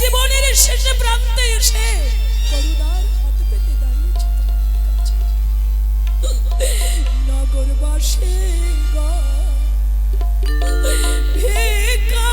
জীবনের শেষে প্রান্তে এসে হাত পেতে নগরবাসী ভিক্ষা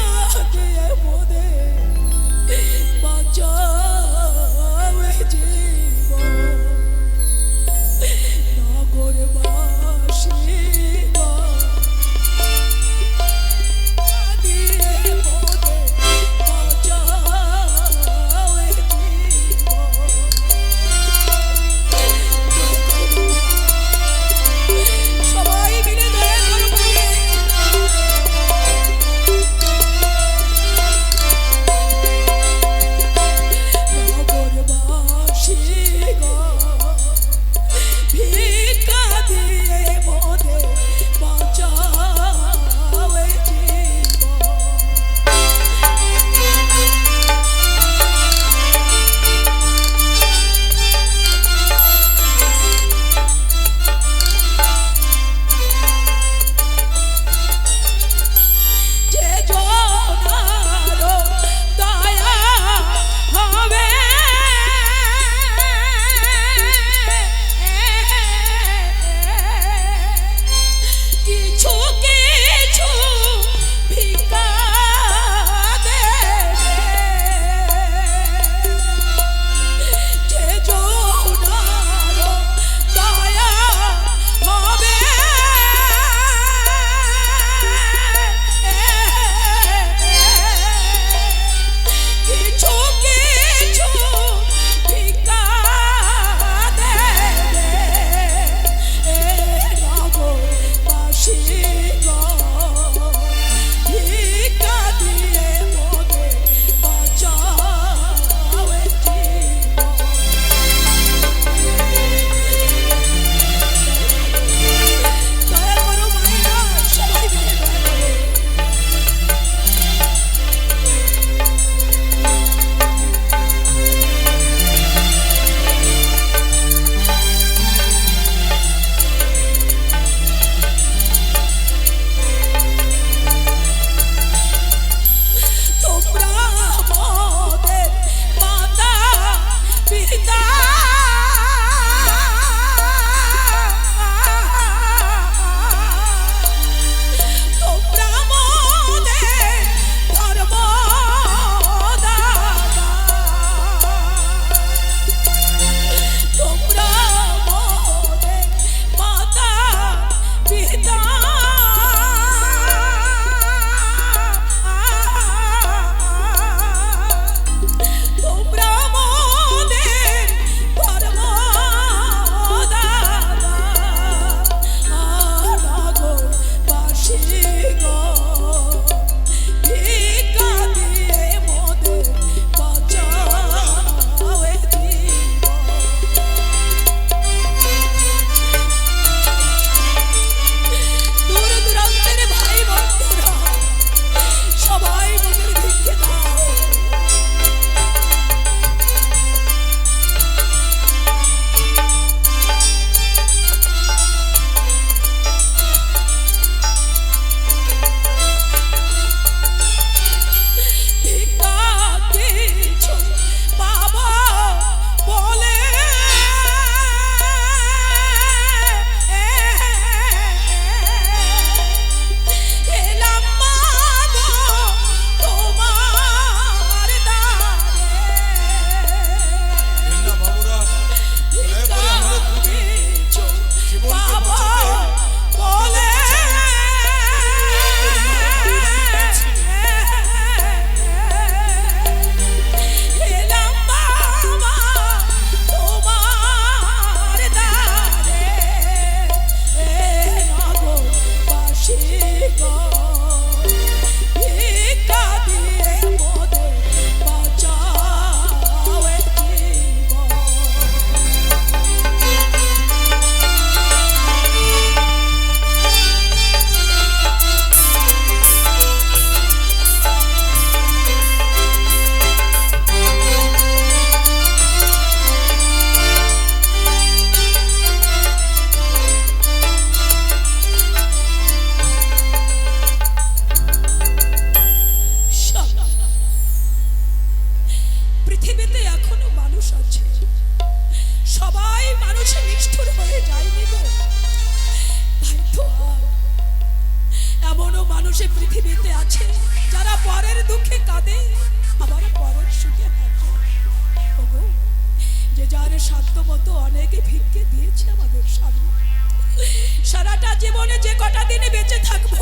জীবনে যে কটা দিনে বেঁচে থাকব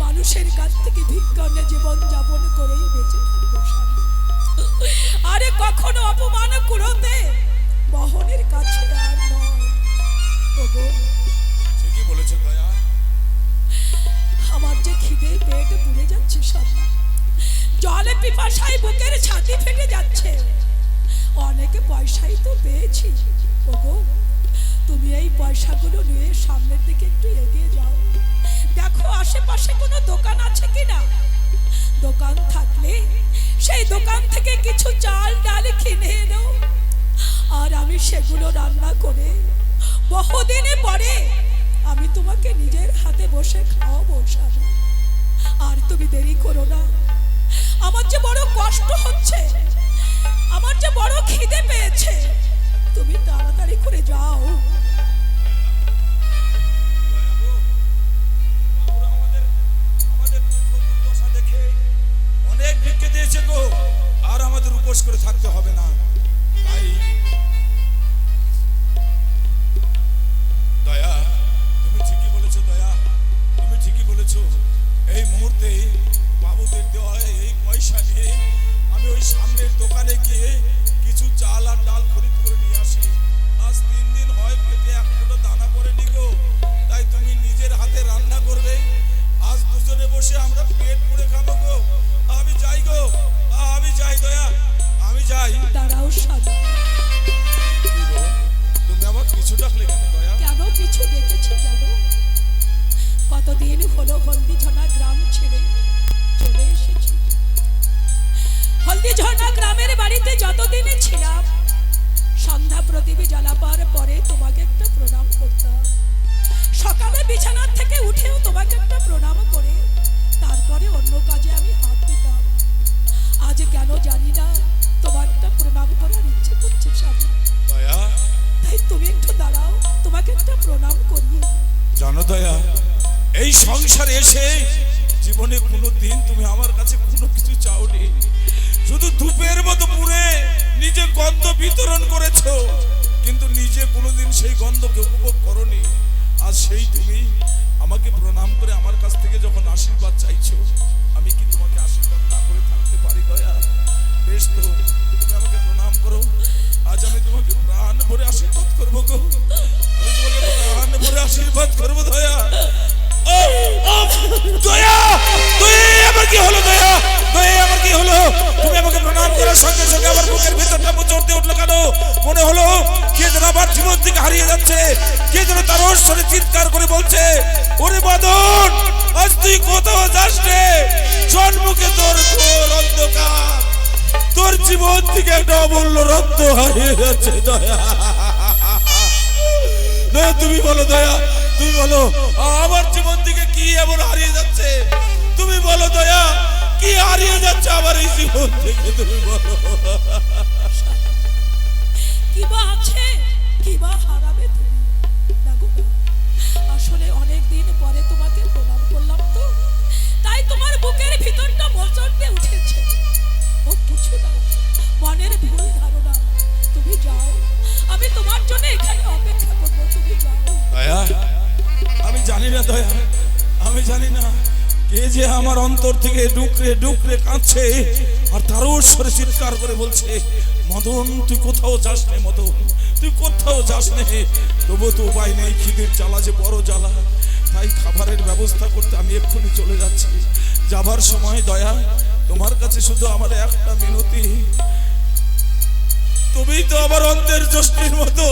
মানুষের কাছ থেকে ভিক্ষণে জীবন যাপন করেই বেঁচে থাকব আরে কখনো অপমান কুড়োতে বহনের কাছে আর নয়। ওগো ঠিকই বলেছ দয়া আমার যে খিদে পেট পুড়ে যাচ্ছে সব জলে পিপাসায় বুকের ছাতি ফেটে যাচ্ছে। অনেকে পয়সাই তো পেয়েছি ওগো তুমি এই পয়সাগুলো নিয়ে সামনের দিকে একটু এগিয়ে যাও। দেখো, আশেপাশে কোনো দোকান আছে কিনা? দোকান থাকলে সেই দোকান থেকে কিছু চাল, ডাল কিনে এনো। আর আমি সেগুলো রান্না করে বহুদিনে পরে আমি তোমাকে নিজের হাতে বসে খাওয়াবো স্বামী আর তুমি দেরি করো না। আমার যে বড় কষ্ট হচ্ছে, আমার যে বড় খিদে পেয়েছে, তুমি তাড়াতাড়ি করে যাও। দিয়েছে গো, আর আমাদের উপোস করে থাকতে হবে না। তাই দয়া, তুমি ঠিকই বলেছ দয়া, তুমি ঠিকই বলেছ। এই মুহূর্তে বাবুদের দেওয়া এই পয়সা নিয়ে আমি ওই সামনের দোকানে গিয়ে কিছু চাল আর ডাল খরিদ করে নিয়ে আসি। আজ তিন দিন হয় পেটে এক ফুটো দানা পড়েনি গো। তাই তুমি নিজের হাতে রান্না করবে। আজ দুজনে বসে আমরা পেট পুড়ে খাব গো। কতদিন হলো হলদিঝর্ণা গ্রাম ছেড়ে চলে এসেছি। গ্রামের বাড়িতে যতদিনে ছিলাম, সন্ধ্যা প্রদীপ জ্বালাবার পরে তোমাকে একটা প্রণাম করতাম। সকালে বিছানার থেকে উঠেও তোমাকে একটা প্রণাম করে, তারপরে অন্য কাজে আমি হাত প্রণাম করি জানো দয়া এই সংসারে এসে জীবনে কোনো দিন তুমি আমার কাছে কোনো কিছু চাওনি। শুধু ধূপের মতো পুড়ে নিজে গন্ধ বিতরণ করেছ, কিন্তু নিজে কোনোদিন সেই গন্ধকে উপভোগ করনি। আর সেই তুমি আমাকে প্রণাম করে আমার কাছ থেকে যখন আশীর্বাদ চাইছো, আমি কি সঙ্গে সঙ্গে আমার বুকের ভিতরটা চড়তে উঠল কেন? মনে হলো কে যেন আমার জীবন থেকে হারিয়ে যাচ্ছে। কে যেন তার স্বরে চিৎকার করে বলছে, ওরে বাদন, আজ তুই কোথাও যাস রে? জন্মকে তোর ঘোর অন্ধকার। তোর জীবন থেকে একটা অমূল্য রত্ন হারিয়ে যাচ্ছে, দয়া। তুমি বলো, দয়া, তুমি বলো, আমার জীবন থেকে কি এমন হারিয়ে যাচ্ছে? তুমি বলো, দয়া কি হারিয়ে যাচ্ছে আমার এই জীবন থেকে তুমি বলো কিবা আছে? হারাবে তুমি? না গো না। আসলে অনেক দিন পরে তোমাকে প্রণাম করলাম তো। তাই তোমার বুকের ভিতরটা মোচড়তে উঠেছে। ও কিছু না মনের ভুল ধারণা। তুমি যাও আমি তোমার জন্য এখানে অপেক্ষা করব। তুমি যাও। আমি জানি না দয়া আমি জানি না কে যে আমার অন্তর থেকে ডুকরে ডুকরে কাঁদছে আর তারও স্বরে চিৎকার করে বলছে, মদন, তুই কোথাও যাস নে মদন, তুই কোথাও যাস নে। তবু তো উপায় নেই, খিদের জ্বালা যে বড় জ্বালা। তাই খাবারের ব্যবস্থা করতে আমি এক্ষুনি চলে যাচ্ছি। যাবার সময় দয়া, তোমার কাছে শুধু আমার একটা মিনতি। তুমি তো আমার অন্তের জ্যোষ্ঠীর মতো।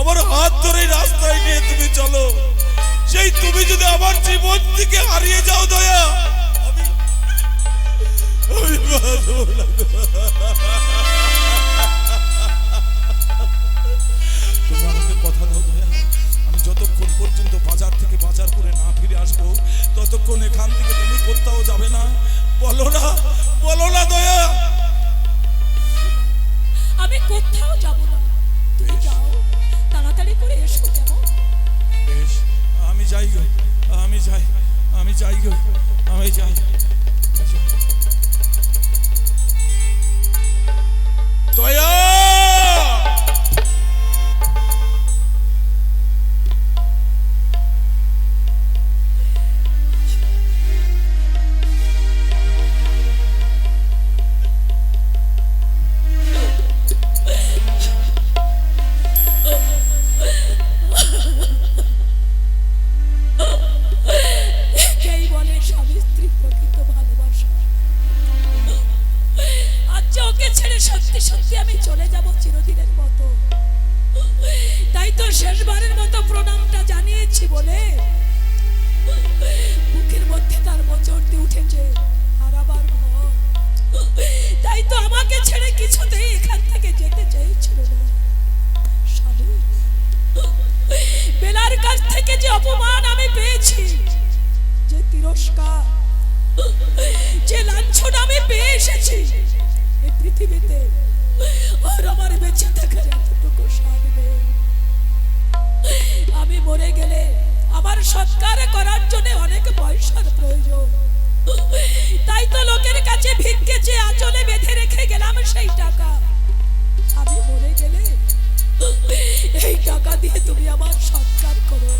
আমার হাত ধরে রাস্তায় নিয়ে তুমি চলো। সেই তুমি যদি আমার জীবন থেকে হারিয়ে যাও দয়া কথা আমি যতক্ষণ পর্যন্ত বাজার থেকে বাজার করে না ফিরে আসব, ততক্ষণ এখান থেকে তুমি কোথাও যাবে না। আমি যাই ছেড়ে কিছুতেই এখান থেকে যেতে চাইছিল বেলার কাছ থেকে যে অপমান আমি পেয়েছি, যে তিরস্কার, যে লাঞ্ছন আমি পেয়ে এসেছি এই পৃথিবীতে আর আমার বেঁচে থাকার এতটুকু নেই। আমি মরে গেলে আমার সৎকার করার জন্য অনেক পয়সার প্রয়োজন। তাই তো লোকের সেই টাকা। আমি মরে গেলে এই টাকা দিয়ে তুমি আমার সৎকার করো।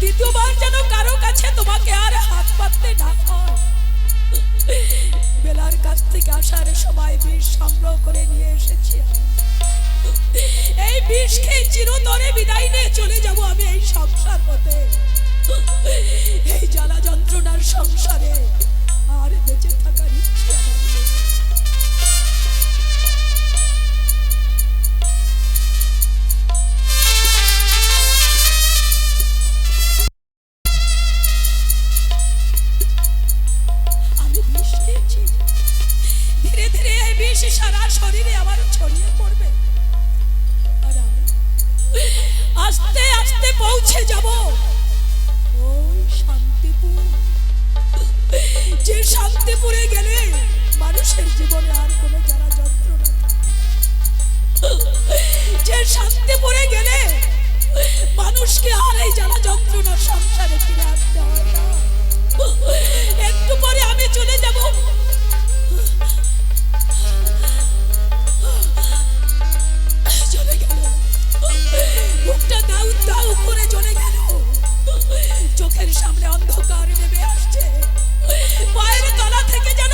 দ্বিতীয়বার যেন কারও কাছে তোমাকে আর হাত পাততে না হয়। বেলার কাছ থেকে আসার সময় বিষ সংগ্রহ করে নিয়ে এসেছি। এই বিষ খেয়ে চিরতরে বিদায় নিয়ে চলে যাব আমি এই সংসার হতে এই জ্বালা যন্ত্রণার সংসারে আর বেঁচে মানুষের জীবনে আর কোনো যারা যন্ত্রণা। যে শান্তিপুরে গেলে মানুষকে আর এই জ্বালা যন্ত্রণা সংসারে ফিরে আসতে একটু পরে আমি চলে যাব। চলে গেল। বুকটা দাউ দাউ করে চলে গেল। চোখের সামনে অন্ধকার নেমে আসছে। পায়ের তলা থেকে যেন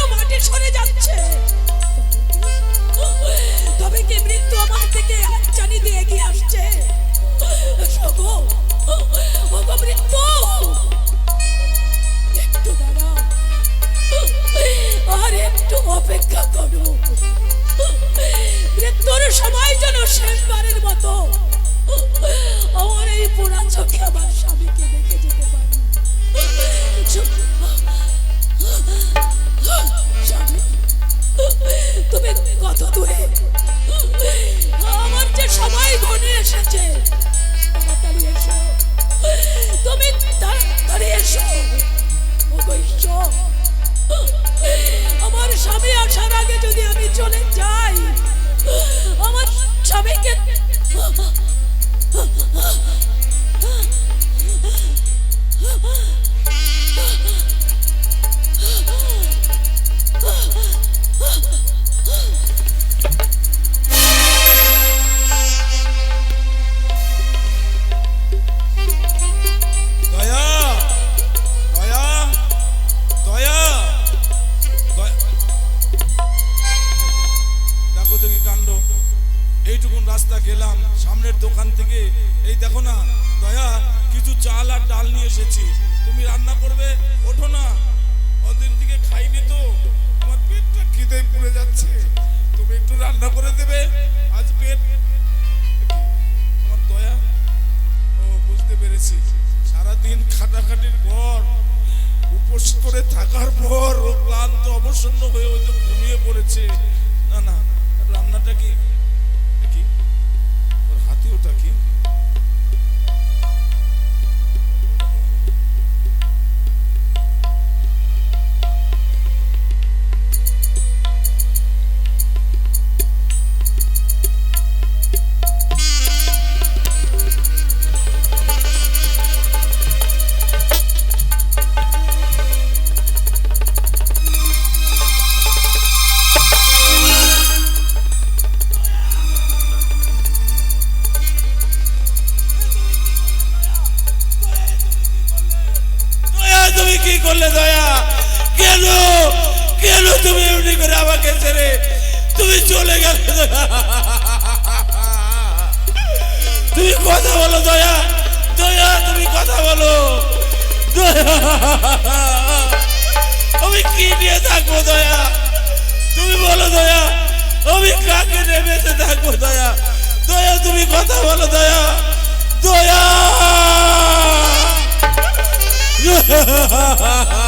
ক্লান্ত অবসন্ন হয়ে ওই তো ঘুমিয়ে পড়েছে। না না রান্নাটা কি? হাতে ওটা কি? উনি করে আমাকে ছেড়ে তুমি চলে গেলে তুমি কথা বলো দয়া। দয়া, তুমি কথা বলো। আমি কি নিয়ে থাকব দয়া? তুমি বলো দয়া। আমি কাকে নেমেছে থাকব দয়া? দয়া, তুমি কথা বলো দয়া। দয়া।